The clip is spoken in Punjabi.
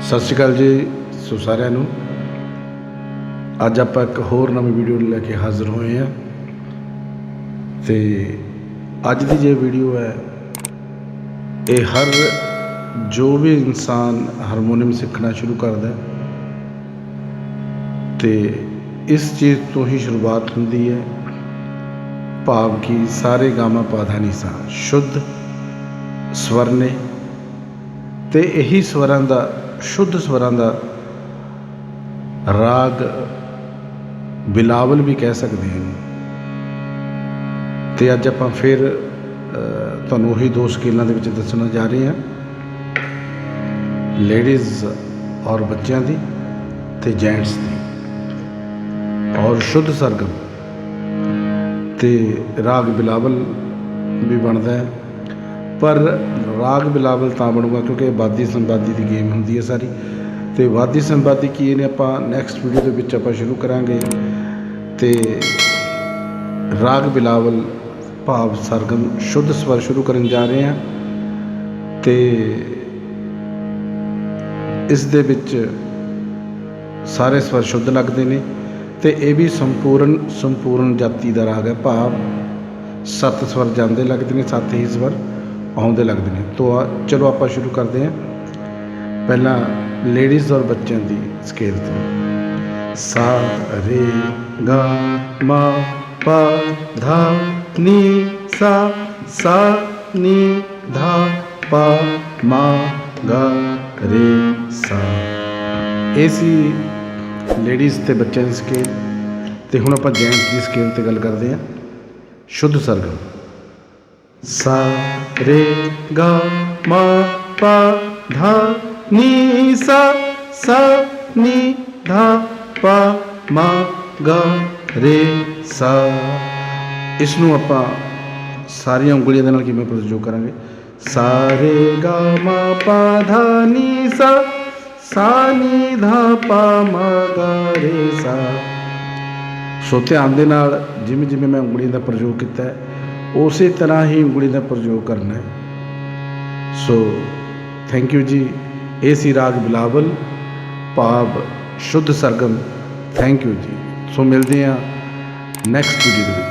ਸਤਿ ਸ਼੍ਰੀ ਅਕਾਲ ਜੀ ਸੋ ਸਾਰਿਆਂ ਨੂੰ। ਅੱਜ ਆਪਾਂ ਇੱਕ ਹੋਰ ਨਵੀਂ ਵੀਡੀਓ ਲੈ ਕੇ ਹਾਜ਼ਰ ਹੋਏ ਹਾਂ। ਤੇ ਅੱਜ ਦੀ ਜੇ ਵੀਡੀਓ ਹੈ, ਇਹ ਹਰ ਜੋ ਵੀ ਇਨਸਾਨ ਹਾਰਮੋਨੀਅਮ ਸਿੱਖਣਾ ਸ਼ੁਰੂ ਕਰਦਾ ਹੈ, ਤੇ ਇਸ ਚੀਜ਼ ਤੋਂ ਹੀ ਸ਼ੁਰੂਆਤ ਹੁੰਦੀ ਹੈ। ਭਾਵ ਕਿ ਸਾਰੇ ਗਾਮਾ ਪਾਧਾਨੀ ਨਿਸਾ, ਸ਼ੁੱਧ ਸਵਰ ਨੇ ਤੇ ਇਹੀ ਸਵਰਾਂ ਦਾ, ਸ਼ੁੱਧ ਸਵਰਾਂ ਦਾ ਰਾਗ ਬਿਲਾਵਲ ਵੀ ਕਹਿ ਸਕਦੇ ਹਾਂ ਤੇ ਅੱਜ ਆਪਾਂ ਫਿਰ ਤੁਹਾਨੂੰ ਉਹੀ ਦੋ ਸਕੇਲਾਂ ਦੇ ਵਿੱਚ ਦੱਸਣਾ ਜਾ ਰਹੇ ਹਾਂ। ਲੇਡੀਜ਼ ਔਰ ਬੱਚਿਆਂ ਦੀ ਤੇ ਜੈਂਟਸ ਦੀ। ਔਰ ਸ਼ੁੱਧ ਸਰਗਮ। ਤੇ ਰਾਗ ਬਿਲਾਵਲ ਵੀ ਬਣਦਾ ਹੈ। ਪਰ ਰਾਗ ਬਿਲਾਵਲ ਤਾਂ ਬਣੂਗਾ ਕਿਉਂਕਿ ਇਹ ਵਾਦੀ ਸੰਵਾਦੀ ਦੀ ਗੇਮ ਹੁੰਦੀ ਹੈ ਸਾਰੀ। ਤੇ ਵਾਦੀ ਸੰਵਾਦੀ ਕੀ ਨੇ ਆਪਾਂ ਨੈਕਸਟ ਵੀਡੀਓ ਦੇ ਵਿੱਚ ਆਪਾਂ ਸ਼ੁਰੂ ਕਰਾਂਗੇ। ਤੇ ਰਾਗ ਬਿਲਾਵਲ ਭਾਵ ਸਰਗਮ ਸ਼ੁੱਧ ਸਵਰ ਸ਼ੁਰੂ ਕਰਨ ਜਾ ਰਹੇ ਹਾਂ। ਤੇ ਇਸ ਦੇ ਵਿੱਚ ਸਾਰੇ ਸਵਰ ਸ਼ੁੱਧ ਲੱਗਦੇ ਨੇ। ਤੇ ਇਹ ਵੀ ਸੰਪੂਰਨ ਸੰਪੂਰਨ ਜਾਤੀ ਦਾ ਰਾਗ ਹੈ। ਭਾਵ ਸੱਤ ਸਵਰ ਜਾਂਦੇ ਲੱਗਦੇ ਨੇ, ਸੱਤ ਹੀ ਸਵਰ ਆਉਂਦੇ ਲੱਗਦੇ ਨੇ। ਤੋ ਚਲੋ ਆਪਾਂ ਸ਼ੁਰੂ ਕਰਦੇ ਹਾਂ। ਪਹਿਲਾਂ ਲੇਡੀਜ਼ ਔਰ ਬੱਚਿਆਂ ਦੀ ਸਕੇਲ ਤੋਂ। ਸਾ ਰੇ ਗਾ ਮਾ ਪਾ ਧਾ ਨੀ ਸਾ ਸਾ ਨੀ ਧਾ ਪਾ ਮਾ ਗਾ ਰੇ ਸਾ। ਇਹ ਸੀ ਲੇਡੀਜ਼ ਤੇ ਬੱਚਿਆਂ ਦੀ ਸਕੇਲ ਤੇ ਹੁਣ ਆਪਾਂ ਜੈਂਟਸ ਦੀ ਸਕੇਲ ਤੇ ਗੱਲ ਕਰਦੇ ਹਾਂ। ਸ਼ੁੱਧ ਸਰਗਮ ਸਾ ਰੇ ਗਾ, ਮਾ, ਪਾ, ਧਾ, ਨੀ, ਸਾ ਸਾ, ਨੀ, ਧਾ, ਪਾ, ਮਾ, ਗਾ, ਰੇ, ਸਾ। ਇਸ ਨੂੰ ਆਪਾਂ ਸਾਰੀਆਂ ਉਂਗਲੀਆਂ ਦੇ ਨਾਲ ਕਿਵੇਂ ਪ੍ਰਯੋਗ ਕਰਾਂਗੇ? ਸਾ ਰੇ ਗਾ, ਮਾ, ਪਾ, ਧਾ, ਨੀ, ਸਾ ਸਾਨੀ ਧਾ ਪਾ ਮਾ ਗਾ ਰੇ ਸਾ ਸੋ ਧਿਆਨ ਦੇ ਨਾਲ ਜਿਵੇਂ ਜਿਵੇਂ ਮੈਂ ਉਂਗਲੀ ਦਾ ਪ੍ਰਯੋਗ ਕੀਤਾ ਹੈ, ਉਸੇ ਤਰ੍ਹਾਂ ਹੀ ਉਂਗਲੀ ਦਾ ਪ੍ਰਯੋਗ ਕਰਨਾ ਹੈ। ਸੋ ਥੈਂਕ ਯੂ ਜੀ। ਇਹ ਸੀ ਰਾਗ ਬਿਲਾਵਲ, ਭਾਵ ਸ਼ੁੱਧ ਸਰਗਮ। ਥੈਂਕ ਯੂ ਜੀ। ਸੋ ਮਿਲਦੇ ਹਾਂ ਨੈਕਸਟ ਵੀਡੀਓ ਦੇ ਵਿੱਚ।